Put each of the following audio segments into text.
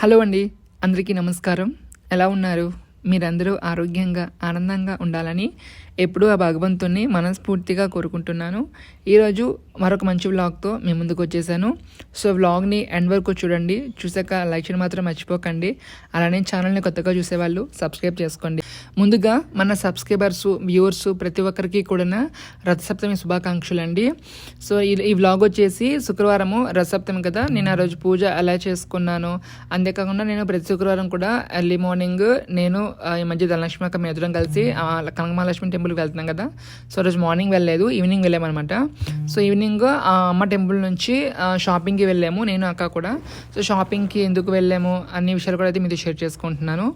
Hello అండి అందరికీ నమస్కారం. ఎలా ఉన్నారు? మీరందరూ ఆరోగ్యంగా ఆనందంగా ఉండాలని ఎప్పుడూ ఆ భగవంతుణ్ణి మనస్ఫూర్తిగా కోరుకుంటున్నాను. ఈరోజు మరొక మంచి వ్లాగ్తో మీ ముందుకు వచ్చేసాను. సో వ్లాగ్ని ఎండ్ వరకు చూడండి. చూసాక లైక్ చేయడం మాత్రం మర్చిపోకండి. అలానే ఛానల్ని కొత్తగా చూసేవాళ్ళు సబ్స్క్రైబ్ చేసుకోండి. ముందుగా మన సబ్స్క్రైబర్స్ వ్యూవర్స్ ప్రతి ఒక్కరికి కూడా రథసప్తమి శుభాకాంక్షలు అండి సో ఈ వ్లాగ్ వచ్చేసి శుక్రవారము రథసప్తమి కదా. నేను ఆ రోజు పూజ ఎలా చేసుకున్నాను అంతేకాకుండా నేను ప్రతి శుక్రవారం కూడా ఎర్లీ మార్నింగ్ నేను ఈ మధ్య ధనలక్ష్మి అక్క మేము ఎదురం కలిసి కనకమహాలక్ష్మి టెంపుల్కి వెళ్తున్నాం కదా. సో రోజు మార్నింగ్ వెళ్ళలేదు ఈవినింగ్ వెళ్ళామన్నమాట. సో ఈవినింగ్ ఆ అమ్మ టెంపుల్ నుంచి షాపింగ్కి వెళ్ళాము నేను అక్క కూడా. సో షాపింగ్కి ఎందుకు వెళ్ళాము అన్ని విషయాలు కూడా అయితే మీతో షేర్ చేసుకుంటున్నాను.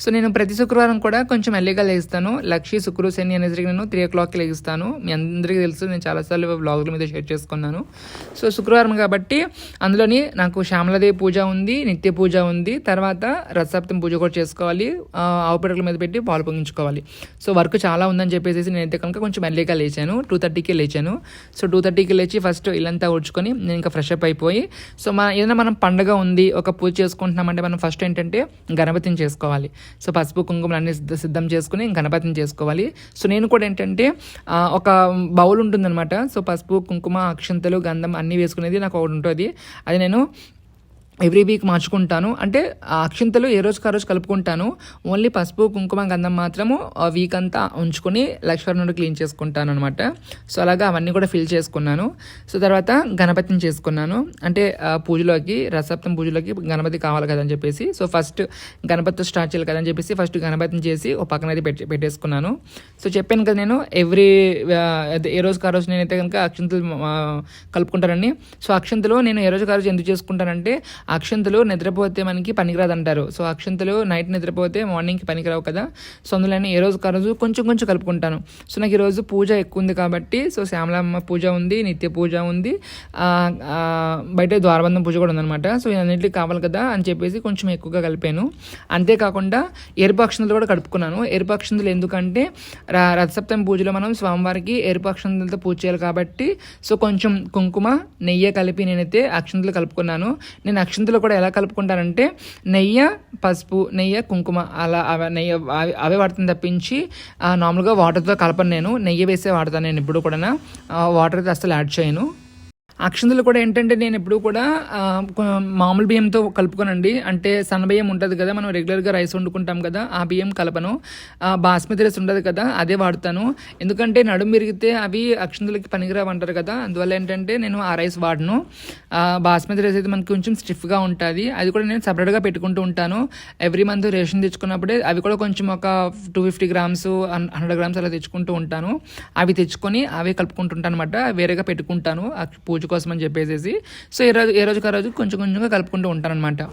సో నేను ప్రతి శుక్రవారం కూడా కొంచెం ఎల్లిగా లేస్తాను. లక్ష్మి శుక్రు శని అనేసరికి నేను త్రీ ఓ క్లాక్కి లేస్తాను. మీ అందరికీ తెలుసు నేను చాలాసార్లు బ్లాగుల మీద షేర్ చేసుకున్నాను. సో శుక్రవారం కాబట్టి అందులోని నాకు శ్యామలదేవి పూజ ఉంది నిత్య పూజ ఉంది. తర్వాత రథసప్తం పూజ కూడా చేసుకోవాలి. ఆ, మీద పెట్టి పాలు పొంగించుకోవాలి. సో వర్క్ చాలా ఉందని చెప్పేసి నేనైతే కనుక కొంచెం ఎల్లిగా లేచాను. టూ థర్టీకి లేచాను. సో టూ థర్టీకి లేచి ఫస్ట్ ఇల్లంతా ఊడ్చుకొని నేను ఇంకా ఫ్రెష్ అప్ అయిపోయి సో మన ఏదైనా మనం పండగ ఉంది ఒక పూజ చేసుకుంటున్నామంటే మనం ఫస్ట్ ఏంటంటే గణపతిని చేసుకోవాలి. సో పసుపు కుంకుమలు అన్ని సిద్ధ సిద్ధం చేసుకుని గణపతిని చేసుకోవాలి. సో నేను కూడా ఏంటంటే ఒక బౌల్ ఉంటుందన్నమాట. సో పసుపు కుంకుమ అక్షంతలు గంధం అన్నీ వేసుకునేది నాకు ఒకటి ఉంటుంది. అది నేను ఎవ్రీ వీక్ మార్చుకుంటాను. అంటే అక్షింతలు ఏ రోజుకి ఆ రోజు కలుపుకుంటాను. ఓన్లీ పసుపు కుంకుమ గంధం మాత్రము ఆ వీక్ అంతా ఉంచుకొని లక్ష్మణుడు క్లీన్ చేసుకుంటాను అనమాట సో అలాగా అవన్నీ కూడా ఫిల్ చేసుకున్నాను. సో తర్వాత గణపతిని చేసుకున్నాను. అంటే పూజలోకి రసప్తం పూజలోకి గణపతి కావాలి కదని చెప్పేసి. సో ఫస్ట్ గణపతితో స్టార్ట్ చేయాలి కదని చెప్పేసి ఫస్ట్ గణపతిని చేసి ఒక పక్కన అయితే పెట్టి పెట్టేసుకున్నాను. సో చెప్పాను కదా నేను ఎవ్రీ ఏ రోజుకి ఆ రోజు నేనైతే కనుక అక్షింతలు కలుపుకుంటానని. సో అక్షింతలు నేను ఏ రోజుకి ఆ రోజు ఎందుకు చేసుకుంటానంటే అక్షంతలు నిద్రపోతే మనకి పనికిరాదు అంటారు సో అక్షంతలు నైట్ నిద్రపోతే మార్నింగ్కి పనికిరావు కదా. సో అందులో ఏ రోజు కరోజు రోజు కొంచెం కొంచెం కలుపుకుంటాను. సో నాకు ఈరోజు పూజ ఎక్కువ ఉంది కాబట్టి సో శ్యామలమ్మ పూజ ఉంది నిత్య పూజ ఉంది. బయట ద్వారబంధం పూజ కూడా ఉందన్నమాట. సో అన్నింటికి కావాలి కదా అని చెప్పేసి కొంచెం ఎక్కువగా కలిపాను. అంతేకాకుండా ఎరుపు అక్షంతలు కూడా కలుపుకున్నాను ఎరుపు అక్షంతలు ఎందుకంటే రథసప్తమి పూజలో మనం స్వామివారికి ఎరుపు అక్షంతలతో పూజ చేయాలి కాబట్టి సో కొంచెం కుంకుమ నెయ్యి కలిపి నేనైతే అక్షంతలు కలుపుకున్నాను. నేను అక్షంతలు కూడా ఎలా కలుపుకుంటానంటే నెయ్యి పసుపు నెయ్యి కుంకుమ అలా నెయ్యి అవి- అవే వాడతాను తప్పించి నార్మల్గా వాటర్తో కలపను నేను. నెయ్యి వేసే వాడతాను నేను ఇప్పుడు కూడా వాటర్ అయితే అసలు యాడ్ చేయను. అక్షంతలు కూడా ఏంటంటే నేను ఎప్పుడు కూడా మామూలు బియ్యంతో కలుపుకోనండి. అంటే సన్న బియ్యం ఉంటుంది కదా మనం రెగ్యులర్గా రైస్ వండుకుంటాం కదా ఆ బియ్యం కలపను. బాస్మతి రైస్ ఉండదు కదా అదే వాడతాను. ఎందుకంటే నడుము విరిగితే అవి అక్షంతలకి పనికిరావు అంటారు కదా అందువల్ల ఏంటంటే నేను ఆ రైస్ వాడను. బాస్మతి రైస్ అయితే మనకి కొంచెం స్టిఫ్గా ఉంటుంది. అది కూడా నేను సపరేట్గా పెట్టుకుంటూ ఉంటాను. ఎవ్రీ మంత్ రేషన్ తెచ్చుకున్నప్పుడే అవి కూడా కొంచెం ఒక two fifty grams hundred grams అలా తెచ్చుకుంటూ ఉంటాను. అవి తెచ్చుకొని అవే కలుపుకుంటుంటాను అనమాట వేరేగా పెట్టుకుంటాను. పూజ పూజ కోసం అని చెప్పేసి సో ఏ రోజు ఏ రోజుకి ఆ రోజు కొంచెం కొంచెంగా కలుపుకుంటూ ఉంటాను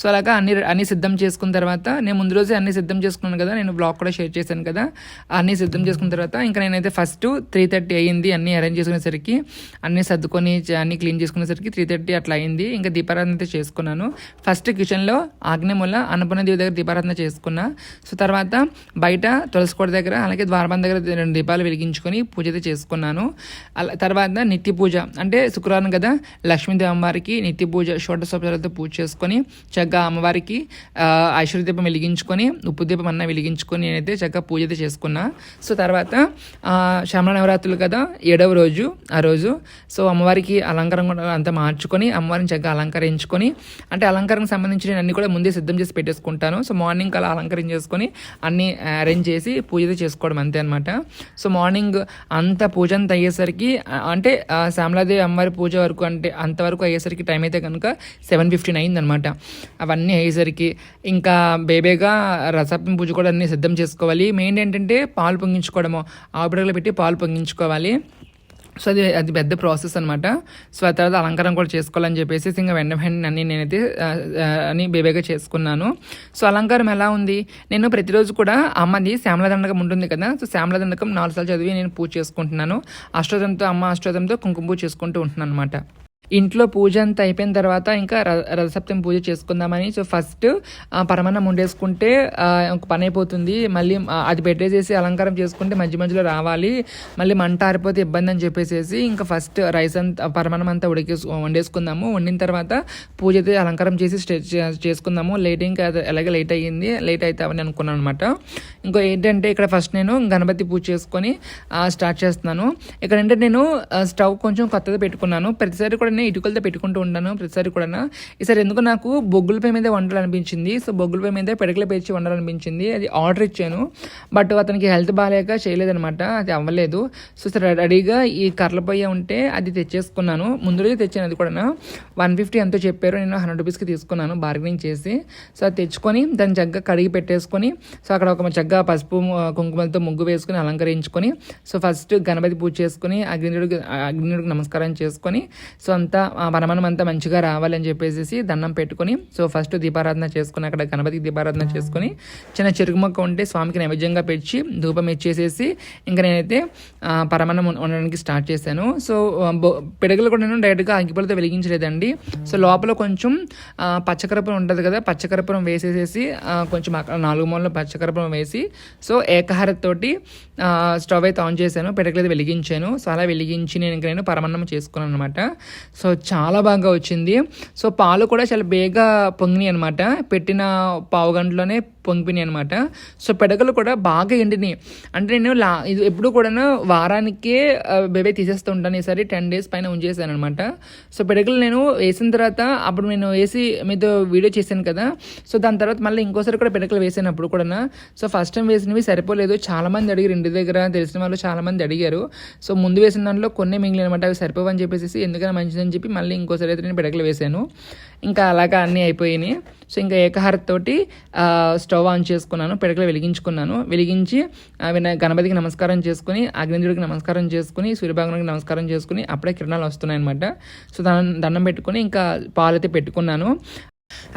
సో అలాగా అన్ని అన్ని సిద్ధం చేసుకున్న తర్వాత నేను ముందు రోజే అన్ని సిద్ధం చేసుకున్నాను కదా నేను బ్లాగ్ కూడా షేర్ చేశాను కదా అన్ని సిద్ధం చేసుకున్న తర్వాత ఇంకా నేనైతే ఫస్ట్ త్రీ థర్టీ అయ్యింది అన్ని అరేంజ్ చేసుకునేసరికి అన్ని సర్దుకొని అన్నీ అన్ని క్లీన్ చేసుకునేసరికి త్రీ థర్టీ అట్లా అయింది ఇంకా దీపారాధన అయితే చేసుకున్నాను. ఫస్ట్ కిచెన్లో ఆగ్నేయముల అన్నపూర్ణ దేవి దగ్గర దీపారాధన చేసుకున్నా. సో తర్వాత బయట తులసికోట దగ్గర అలాగే ద్వారబంధ దగ్గర రెండు దీపాలు వెలిగించుకొని పూజ అయితే చేసుకున్నాను. అలా తర్వాత నిత్య పూజ అంటే శుక్రవారం కదా లక్ష్మీదేవి అమ్మవారికి నిత్య పూజ షోడశోపచారాలతో పూజ చేసుకొని చక్కగా అమ్మవారికి ఆ, ఐశ్వర్య దీపం వెలిగించుకొని ఉప్పు దీపం అన్న వెలిగించుకొని నేనైతే చక్కగా పూజ అయితే చేసుకున్నా. సో తర్వాత శ్యామల నవరాత్రులు కదా ఏడవ రోజు ఆ రోజు. సో అమ్మవారికి అలంకారం కూడా అంతా మార్చుకొని అమ్మవారిని చక్కగా అలంకరించుకొని అంటే అలంకారం సంబంధించిన అన్ని కూడా ముందే సిద్ధం చేసి పెట్టేసుకుంటాను. సో మార్నింగ్ అలా అలంకరణ చేసుకొని అన్ని అరేంజ్ చేసి పూజ చేసుకోవడం అంతే అనమాట సో మార్నింగ్ అంత పూజ అంతా అయ్యేసరికి అంటే శ్యామలాదేవి అమ్మవారి పూజ వరకు అంటే అంతవరకు అయ్యేసరికి టైం అయితే కనుక సెవెన్ ఫిఫ్టీన్ అయిందనమాట అవన్నీ అయ్యేసరికి ఇంకా బేబేగా రసపం పూజ కూడా అన్నీ సిద్ధం చేసుకోవాలి. మెయిన్ ఏంటంటే పాలు పొంగించుకోవడము. ఆవిడలో పెట్టి పాలు పొంగించుకోవాలి. సో అది అది పెద్ద ప్రాసెస్ అనమాట సో ఆ తర్వాత అలంకారం కూడా చేసుకోవాలని చెప్పేసి ఇంకా వెంట వెంటనే అన్నీ నేనైతే అని బేబేగా చేసుకున్నాను. సో అలంకారం ఎలా ఉంది? నేను ప్రతిరోజు కూడా అమ్మది శ్యామల దండకం ఉంటుంది కదా? సో శ్యామల దండకం నాలుగు సార్లు చదివి నేను పూజ చేసుకుంటున్నాను. అష్టోదంతో అమ్మ అష్టోదంతో కుంకుమ పూజ చేసుకుంటూ ఉంటున్నాను అనమాట ఇంట్లో పూజ అంతా అయిపోయిన తర్వాత ఇంకా ర- రథసప్తమి పూజ చేసుకుందామని. సో ఫస్ట్ పరమాన్నం వండేసుకుంటే ఒక పని అయిపోతుంది. మళ్ళీ అది పెట్టేసేసి అలంకారం చేసుకుంటే మధ్య మధ్యలో రావాలి. మళ్ళీ మంట ఆరిపోతే ఇబ్బంది అని చెప్పేసి ఇంకా ఫస్ట్ రైస్ అంతా పరమాన్నం అంతా ఉడికేసు వండేసుకుందాము. వండిన తర్వాత పూజ అయితే అలంకారం చేసి చేసుకుందాము. లేట్ ఇంకా ఎలాగే లేట్ అయ్యింది. లేట్ అవుతామని అనుకున్నాను అనమాట ఇంకో ఏంటంటే ఇక్కడ ఫస్ట్ నేను గణపతి పూజ చేసుకొని స్టార్ట్ చేస్తున్నాను. ఇక్కడ ఏంటంటే నేను స్టవ్ కొంచెం కొత్తది పెట్టుకున్నాను. ప్రతిసారి కూడా నేను ఇటుకలతో పెట్టుకుంటూ ఉంటాను ప్రతిసారి కూడా ఈసారి ఎందుకు నాకు బొగ్గుల పై మీద వండాలనిపించింది సో బొగ్గుల పై మీద పెడకలు పేర్చి వండాలనిపించింది అది ఆర్డర్ ఇచ్చాను. బట్ అతనికి హెల్త్ బాగాలేక చేయలేదనమాట అది అవ్వలేదు. సో సరే రెడీగా ఈ కర్రల పొయ్యి ఉంటే అది తెచ్చేసుకున్నాను. ముందు రోజు తెచ్చాను అది కూడా వన్ ఫిఫ్టీ ఎంతో చెప్పారు. నేను హండ్రెడ్ రూపీస్కి తీసుకున్నాను బార్గెనింగ్ చేసి. సో అది తెచ్చుకొని దాన్ని చక్కగా కడిగి పెట్టేసుకొని సో అక్కడ ఒక చక్కగా పసుపు కుంకుమలతో ముగ్గు వేసుకొని అలంకరించుకొని సో ఫస్ట్ గణపతి పూజ చేసుకొని అగ్నియుడికి అగ్నియుడికి నమస్కారం చేసుకొని సో అంతా ఆ అంతా మంచిగా రావాలని చెప్పేసి దండం పెట్టుకొని సో ఫస్ట్ దీపారాధన చేసుకుని అక్కడ గణపతికి దీపారాధన చేసుకొని చిన్న చెరుకు మొక్క ఉంటే స్వామికి నైవేద్యంగా పెట్టి ధూపం ఇచ్చేసేసి ఇంకా నేనైతే ఆ, పరమాన్నం స్టార్ట్ చేశాను. సో పిడగలు బొ- కూడా నేను డైరెక్ట్గా అగ్గిపొలతో వెలిగించలేదండి. సో లోపల కొంచెం పచ్చకరపురం ఉంటుంది కదా పచ్చకరపురం వేసేసేసి కొంచెం అక్కడ నాలుగు మూలలో పచ్చకరపురం వేసి సో ఏకహారతోటి స్టవ్ అయితే ఆన్ చేశాను పిడకలు అయితే వెలిగించాను. సో అలా వెలిగించి నేను ఇంకా నేను పరమాన్నం చేసుకున్నాను అనమాట సో చాలా బాగా వచ్చింది. సో పాలు కూడా చాలా బేగా పొంగినాయి అనమాట పెట్టిన పావు గంటలోనే పొంగిపోయినాయి అనమాట సో పిడకలు కూడా బాగా ఎండినాయి. అంటే నేను లా ఇది ఎప్పుడు కూడా వారానికే బేబీ బేబే తీసేస్తూ ఉంటాను. ఈసారి టెన్ డేస్ పైన ఉంచేసాను అనమాట సో పిడకలు నేను వేసిన తర్వాత అప్పుడు నేను వేసి మీతో వీడియో చేశాను కదా. సో దాని తర్వాత మళ్ళీ ఇంకోసారి కూడా పిడకలు అప్పుడు కూడా సో ఫస్ట్ టైం వేసినవి సరిపోలేదు. చాలామంది అడిగారు ఇంటి దగ్గర తెలిసిన వాళ్ళు చాలామంది అడిగారు. సో ముందు వేసిన దాంట్లో కొన్ని మిగిలిన అనమాట అవి సరిపోవని చెప్పేసి ఎందుకైనా మంచిదని చెప్పి మళ్ళీ ఇంకోసారి అయితే నేను పిడకలు వేసాను ఇంకా అలాగా అన్నీ అయిపోయినాయి. సో ఇంకా ఏకహారతోటి స్టవ్ ఆన్ చేసుకున్నాను పిడకలు వెలిగించుకున్నాను. వెలిగించి వినాయక గణపతికి నమస్కారం చేసుకుని అగ్నిదేవుడికి నమస్కారం చేసుకుని సూర్యభగవానికి నమస్కారం చేసుకుని అప్పుడే కిరణాలు వస్తున్నాయి అనమాట సో దండం దండం పెట్టుకుని ఇంకా పాలైతే పెట్టుకున్నాను.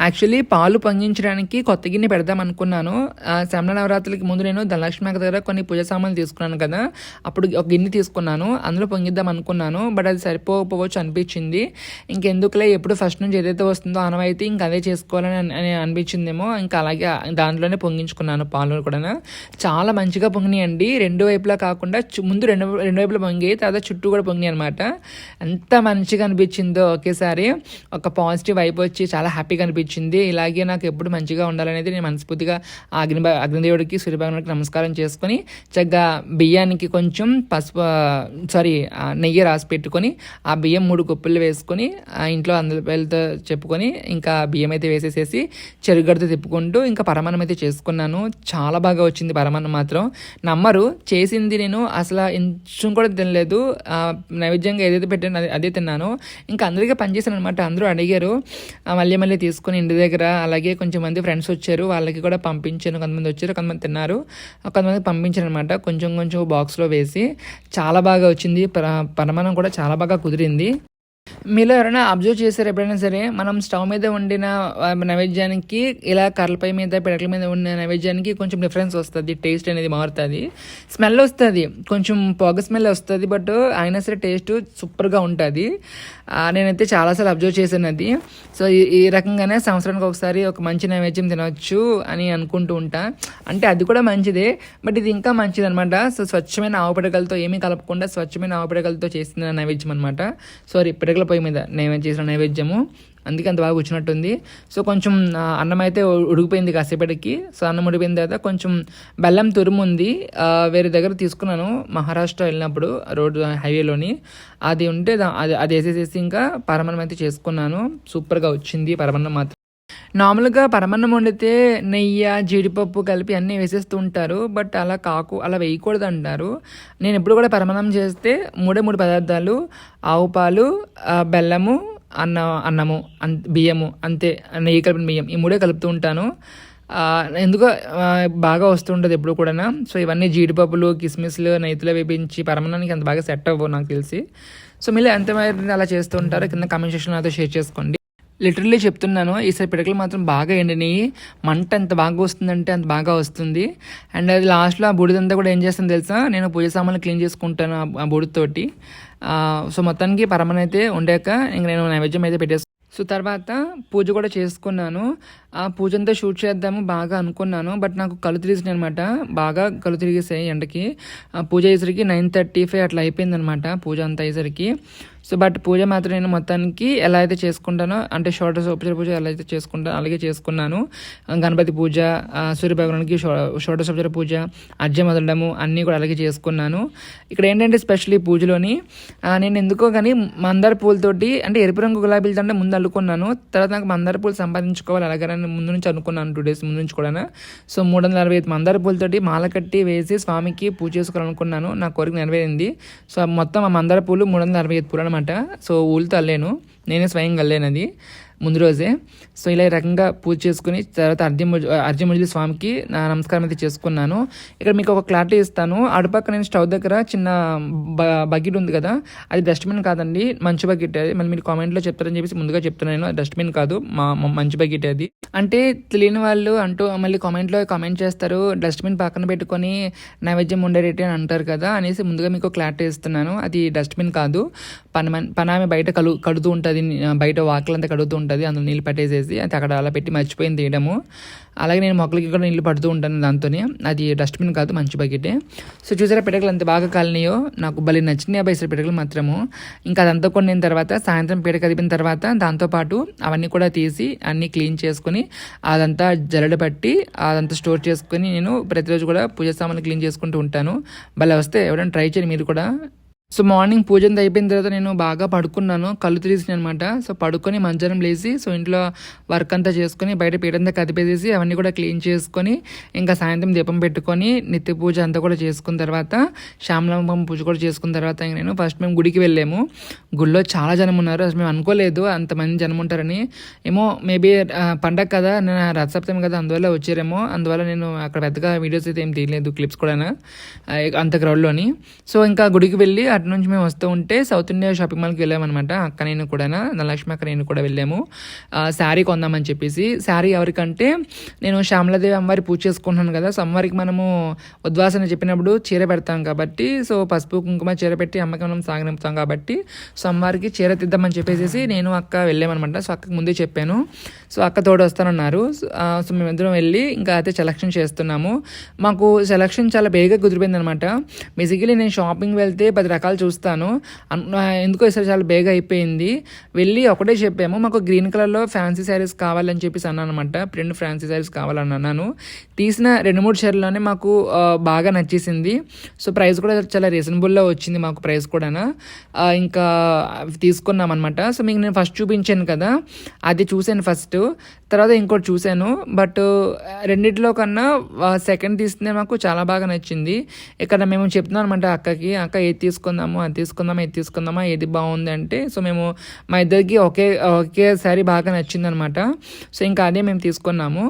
యాక్చువల్లీ పాలు పొంగించడానికి కొత్త గిన్నె పెడదాం అనుకున్నాను. ఆ, శమణ నవరాత్రులకి ముందు నేను ధనలక్ష్మి అక్క దగ్గర కొన్ని పూజ సామాన్లు తీసుకున్నాను కదా. అప్పుడు ఒక గిన్నె తీసుకున్నాను. అందులో పొంగిద్దాం అనుకున్నాను. బట్ అది సరిపోకపోవచ్చు అనిపించింది. ఇంకెందుకులే ఎప్పుడు ఫస్ట్ నుంచి ఏదైతే వస్తుందో అనవైతే ఇంక అదే చేసుకోవాలని అని- అనిపించిందేమో. ఇంకా అలాగే దాంట్లోనే పొంగించుకున్నాను పాలు కూడా. చాలా మంచిగా పొంగినాయండి. రెండు వైపులా కాకుండా ముందు రెండు రెండు వైపులా పొంగి తర్వాత చుట్టూ కూడా పొంగి అనమాట ఎంత మంచిగా అనిపించిందో ఒకేసారి. ఒక పాజిటివ్ వైపు వచ్చి చాలా హ్యాపీగా అనిపించింది. ఇలాగే నాకు ఎప్పుడు మంచిగా ఉండాలనేది నేను మనస్ఫూర్తిగా అగ్ని అగ్నిదేవుడికి సూర్యభగవానికి నమస్కారం చేసుకొని చక్కగా బియ్యానికి కొంచెం పసుపు సారీ నెయ్యి రాసి పెట్టుకొని ఆ బియ్యం మూడు కుప్పలు వేసుకొని ఆ ఇంట్లో అందరితో చెప్పుకొని ఇంకా బియ్యం అయితే వేసేసేసి చెరుగడతో తిప్పుకుంటూ ఇంకా పరమాన్నం అయితే చేసుకున్నాను. చాలా బాగా వచ్చింది పరమాన్నం మాత్రం. నమ్మరు చేసింది నేను అసలు ఇంచు కూడా తినలేదు. నైవేద్యంగా ఏదైతే పెట్టానో అదే అదే తిన్నాను. ఇంకా అందరికీ పనిచేశాను అనమాట అందరూ అడిగారు. మళ్ళీ మళ్ళీ తీసుకు తీసుకుని ఇంటి దగ్గర అలాగే కొంచెం మంది ఫ్రెండ్స్ వచ్చారు. వాళ్ళకి కూడా పంపించాను. కొంతమంది వచ్చారు కొంతమంది తిన్నారు. కొంతమంది పంపించాను అనమాట కొంచెం కొంచెం బాక్స్లో వేసి చాలా బాగా వచ్చింది. పర పరమాన్నం కూడా చాలా బాగా కుదిరింది. మీలో ఎవరైనా అబ్జర్వ్ చేశారు ఎప్పుడైనా సరే మనం స్టవ్ మీద వండిన నైవేద్యానికి ఇలా కర్రలపై మీద పిడకల మీద వండిన నైవేద్యానికి కొంచెం డిఫరెన్స్ వస్తుంది. టేస్ట్ అనేది మారుతుంది. స్మెల్ వస్తుంది. కొంచెం పొగ స్మెల్ వస్తుంది బట్ అయినా సరే టేస్ట్ సూపర్గా ఉంటుంది. నేనైతే చాలాసార్లు అబ్జర్వ్ చేశాను అది. సో ఈ- రకంగానే సంవత్సరానికి ఒకసారి ఒక మంచి నైవేద్యం తినవచ్చు అని అనుకుంటూ ఉంటా. అంటే అది కూడా మంచిదే బట్ ఇది ఇంకా మంచిది అనమాట సో స్వచ్ఛమైన ఆవు పిడకలతో ఏమీ కలపకుండా స్వచ్ఛమైన ఆవు పిడకలతో చేసిన నైవేద్యం అనమాట సారీ పిడకల పొయ్యి మీద నేను చేసిన నైవేద్యము. అందుకే అంత బాగా వచ్చినట్టుంది సో కొంచెం అన్నం అయితే ఉడికిపోయింది కాసేపటికి. సో అన్నం ఉడిపోయిన తర్వాత కొంచెం బెల్లం తురుము ఉంది వేరే దగ్గర తీసుకున్నాను. మహారాష్ట్ర వెళ్ళినప్పుడు రోడ్డు హైవేలోని. అది ఉంటే అది అది వేసేసేసి ఇంకా పరమన్నం అయితే చేసుకున్నాను. సూపర్గా వచ్చింది పరమన్నం మాత్రం. నార్మల్గా పరమాన్నం వండితే నెయ్యి జీడిపప్పు కలిపి అన్నీ వేసేస్తూ ఉంటారు బట్ అలా కాకు అలా వేయకూడదు అంటారు నేను ఎప్పుడు కూడా పరమాన్నం చేస్తే మూడే మూడు పదార్థాలు ఆవు పాలు బెల్లము అన్న అన్నము అన్ బియ్యము అంతే నెయ్యి కలిపిన బియ్యం ఈ మూడే కలుపుతూ ఉంటాను. ఎందుకో బాగా వస్తుంటుంది ఎప్పుడు కూడా సో ఇవన్నీ జీడిపప్పులు కిస్మిస్లు నైతులు వేపించి పరమాన్నానికి అంత బాగా సెట్ అవ్వవు నాకు తెలిసి. సో మీరు ఎంత అలా చేస్తూ ఉంటారో కింద కమెంట్ సెక్షన్ అయితే షేర్ చేసుకోండి. లిటరల్లీ చెప్తున్నాను ఈసారి పిడకలు మాత్రం బాగా ఎండినాయి. మంట ఎంత బాగా వస్తుందంటే అంత బాగా వస్తుంది. అండ్ అది లాస్ట్లో ఆ బూడిదంతా కూడా ఏం చేస్తాను తెలుసా? నేను పూజ సామాన్లు క్లీన్ చేసుకుంటాను ఆ- బూడిదతోటి. సో మొత్తానికి పరమన్ అయితే ఉండాక ఇంక నేను నైవేద్యం అయితే పెట్టేస్తాను సో తర్వాత పూజ కూడా చేసుకున్నాను. ఆ పూజ అంతా షూట్ చేద్దాము బాగా అనుకున్నాను. బట్ నాకు కళ్ళు తిరిగినాయి అనమాట బాగా కళ్ళు తిరిగేసాయి ఎండకి. పూజ అయ్యేసరికి నైన్ థర్టీ ఫైవ్ అట్లా అయిపోయింది అనమాట పూజ అంతా అయ్యేసరికి. సో బట్ పూజ మాత్రం నేను మొత్తానికి ఎలా అయితే చేసుకుంటానో అంటే షోడ ఉపచార పూజ ఎలా అయితే చేసుకుంటానో అలాగే చేసుకున్నాను. గణపతి పూజ సూర్యభగవానికి సూర్య భగవానికి పూజ అర్జం వదలడము అన్నీ కూడా అలాగే చేసుకున్నాను. ఇక్కడ ఏంటంటే స్పెషల్లీ పూజలోని నేను ఎందుకో కానీ మందార పూలతోటి అంటే ఎరుపు రంగు గులాబీలతో అంటే ముందు అల్లుకున్నాను. తర్వాత నాకు మందార పూలు సంపాదించుకోవాలి అలాగని ముందు నుంచి అనుకున్నాను టూ డేస్ ముందు నుంచి కూడా సో మూడు వందల అరవై ఐదు మందార పూలతోటి మాల కట్టి వేసి స్వామికి పూజ చేసుకోవాలనుకున్నాను. నా కోరిక నెరవేరింది. సో మొత్తం ఆ మందార పూలు మూడు వందల అరవై ఐదు పూలు అనమాట సో ఊళ్ళతో అల్లాను నేనే స్వయంగా వెళ్ళానది ముందు రోజే. సో ఇలా ఈ రకంగా పూజ చేసుకుని తర్వాత అర్జున్ అర్జుముజులి స్వామికి నా నమస్కారం అయితే చేసుకున్నాను. ఇక్కడ మీకు ఒక క్లారిటీ ఇస్తాను. అటుపక్క నేను స్టవ్ దగ్గర చిన్న బకెట్ ఉంది కదా అది డస్ట్బిన్ కాదండి మంచి బకెట్ అది. మళ్ళీ మీరు కామెంట్లో చెప్తారని చెప్పేసి ముందుగా చెప్తున్నాను డస్ట్బిన్ కాదు మా మంచి బకెట్ అది. అంటే తెలియని వాళ్ళు అంటూ మళ్ళీ కామెంట్లో కామెంట్ చేస్తారు డస్ట్బిన్ పక్కన పెట్టుకొని నైవేద్యం ఉండేటట్టు అని అంటారు కదా అనేసి ముందుగా మీకు క్లారిటీ ఇస్తున్నాను. అది డస్ట్బిన్ కాదు పన పనామె బయట కలు కడుతూ ఉంటుంది. బయట వాకిలంతా కడుగుతూ ఉంటుంది అందులో నీళ్ళు పట్టేసేసి అది అక్కడ అలా పెట్టి మర్చిపోయింది తీయడము. అలాగే నేను మొక్కలకి కూడా నీళ్ళు పడుతూ ఉంటాను దాంతోనే. అది డస్ట్బిన్ కాదు మంచి బకెటే సో చూసారా పిడకలు ఎంత బాగా కాలినాయో? నాకు భలే నచ్చినాయి అబ్బాయి ఇసరి పిడకలు మాత్రము. ఇంకా అదంతా కొనిన తర్వాత సాయంత్రం పీడ కదిపిన తర్వాత దాంతోపాటు అవన్నీ కూడా తీసి అన్నీ క్లీన్ చేసుకుని అదంతా జల్లడ పట్టి అదంతా స్టోర్ చేసుకుని నేను ప్రతిరోజు కూడా పూజ సామాన్లు క్లీన్ చేసుకుంటూ ఉంటాను. భలే వస్తే ఎవరైనా ట్రై చేయండి మీరు కూడా. సో మార్నింగ్ పూజ అంతా అయిపోయిన తర్వాత నేను బాగా పడుకున్నాను. కళ్ళు తీసిన అనమాట సో పడుకొని మంచం లేచి సో ఇంట్లో వర్క్ అంతా చేసుకొని బయట పీడంతా కదిపేసేసి అవన్నీ కూడా క్లీన్ చేసుకొని ఇంకా సాయంత్రం దీపం పెట్టుకొని నిత్య పూజ అంతా కూడా చేసుకున్న తర్వాత శ్యామలంబం పూజ కూడా చేసుకున్న తర్వాత నేను ఫస్ట్ మేము గుడికి వెళ్ళాము. గుడిలో చాలా జనం ఉన్నారు. అసలు మేము అనుకోలేదు అంతమంది జనం ఉంటారని. ఏమో మేబీ పండగ కదా నేను రథసప్తమి కదా అందువల్ల వచ్చారేమో. అందువల్ల నేను అక్కడ పెద్దగా వీడియోస్ అయితే ఏం తీయలేదు క్లిప్స్ కూడా అంత క్రౌడ్లోని సో ఇంకా గుడికి వెళ్ళి అటు నుంచి మేము వస్తూ ఉంటే సౌత్ ఇండియా షాపింగ్ మాల్కి వెళ్ళామన్నమాట. అక్క నేను కూడా ధనలక్ష్మి అక్క నేను కూడా వెళ్ళాము. శారీ కొందామని చెప్పేసి. శారీ ఎవరికంటే నేను శ్యామలాదేవి అమ్మవారి పూజ చేసుకుంటున్నాను కదా సో అమ్మవారికి మనము ఉద్వాసన చెప్పినప్పుడు చీర పెడతాం కాబట్టి సో పసుపు కుంకుమ చీర పెట్టి అమ్మకి మనం సాగనిపుతాం కాబట్టి సో అమ్మవారికి చీర తిద్దామని చెప్పేసి నేను అక్క వెళ్ళామన్నమాట. సో అక్కకి ముందే చెప్పాను. సో అక్క తోడు వస్తానన్నారు. సో, మేమిద్దరం వెళ్ళి ఇంకా అయితే సెలక్షన్ చేస్తున్నాము. మాకు సెలక్షన్ చాలా బేగా కుదిరిపోయింది అనమాట బేసికలీ నేను షాపింగ్ వెళ్తే పది రకాల చూస్తాను. ఎందుకో ఈసారి చాలా బేగా అయిపోయింది. వెళ్ళి ఒకటే చెప్పాము మాకు గ్రీన్ కలర్లో ఫ్యాన్సీ శారీస్ కావాలని చెప్పేసి అన్నాను అనమాట ప్రింట్ ఫ్యాన్సీ శారీస్ కావాలని అన్నాను. తీసిన రెండు మూడు చీరలోనే మాకు బాగా నచ్చేసింది. సో ప్రైస్ కూడా చాలా రీజనబుల్లో వచ్చింది మాకు ప్రైస్ కూడా ఇంకా తీసుకున్నాం అనమాట సో మీకు నేను ఫస్ట్ చూపించాను కదా అది చూశాను ఫస్ట్. తర్వాత ఇంకోటి చూశాను. బట్ రెండిట్లో కన్నా సెకండ్ తీస్తే మాకు చాలా బాగా నచ్చింది. ఇక్కడ మేము చెప్తున్నాం అనమాట అక్కకి అక్క ఏది తీసుకుందాము అది తీసుకుందామా ఇది తీసుకుందామా ఏది బాగుంది అంటే సో మేము మా ఇద్దరికి ఒకే ఒకేసారి బాగా నచ్చిందనమాట. సో ఇంకా అదే మేము తీసుకున్నాము.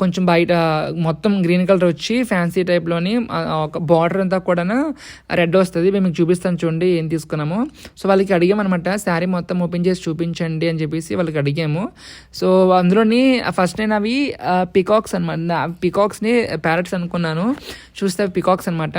కొంచెం బయట మొత్తం గ్రీన్ కలర్ వచ్చి ఫ్యాన్సీ టైప్లోని ఒక బార్డర్ అంతా కూడా రెడ్ వస్తుంది. మేము చూపిస్తాను చూడండి ఏం తీసుకున్నాము. సో వాళ్ళకి అడిగామన్నమాట శారీ మొత్తం ఓపెన్ చేసి చూపించండి అని చెప్పేసి వాళ్ళకి అడిగాము. సో అందులోని ఫస్ట్ నేను అవి పికాక్స్ అనమాట పికాక్స్ని ప్యారెట్స్ అనుకున్నాను. చూస్తే పికాక్స్ అనమాట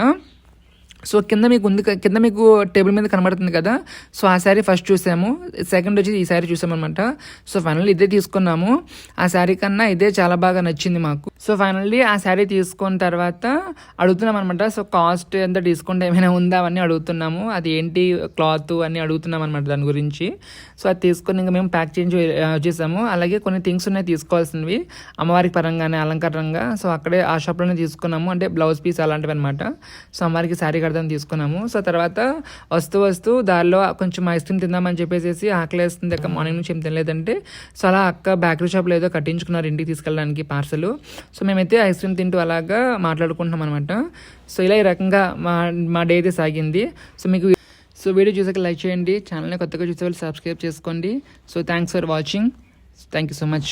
సో కింద మీకు ఉంది కింద మీకు టేబుల్ మీద కనబడుతుంది కదా? సో ఆ శారీ ఫస్ట్ చూసాము. సెకండ్ వచ్చి ఈ శారీ చూసామన్నమాట. సో ఫైనల్లీ ఇదే తీసుకున్నాము. ఆ శారీ కన్నా ఇదే చాలా బాగా నచ్చింది మాకు. సో ఫైనల్లీ ఆ శారీ తీసుకున్న తర్వాత అడుగుతున్నాం అనమాట సో కాస్ట్ ఎంత డిస్కౌంట్ ఏమైనా ఉందా అవన్నీ అడుగుతున్నాము. అది ఏంటి క్లాత్ అన్నీ అడుగుతున్నాం అనమాట దాని గురించి. సో అది తీసుకొని ఇంకా మేము ప్యాక్ చేంజ్ చేసాము. అలాగే కొన్ని థింగ్స్ ఉన్నాయి తీసుకోవాల్సినవి. అమ్మవారికి పరంగానే అలంకారంగా. సో అక్కడే ఆ షాప్లోనే తీసుకున్నాము. అంటే బ్లౌజ్ పీస్ అలాంటివి అనమాట సో అమ్మవారికి శారీ కడదాం తీసుకున్నాము. సో తర్వాత వస్తూ వస్తూ దారిలో కొంచెం ఐస్ క్రీమ్ తిందామని చెప్పేసి ఆకలి వేస్తుంది అక్క. మార్నింగ్ నుంచి ఏం తినలేదంటే సో అలా అక్క బేకరీ షాప్లో ఏదో కట్టించుకున్నారు ఇంటికి తీసుకెళ్ళడానికి పార్సల్ సో మేమైతే ఐస్ క్రీమ్ తింటూ అలాగా మాట్లాడుకుంటున్నాం అనమాట సో ఇలా ఈ రకంగా మా మా డే అయితే సాగింది. సో మీకు సో వీడియో చూసాక లైక్ చేయండి. ఛానల్ని కొత్తగా చూసే వాళ్ళు సబ్స్క్రైబ్ చేసుకోండి. So thanks for watching thank you so much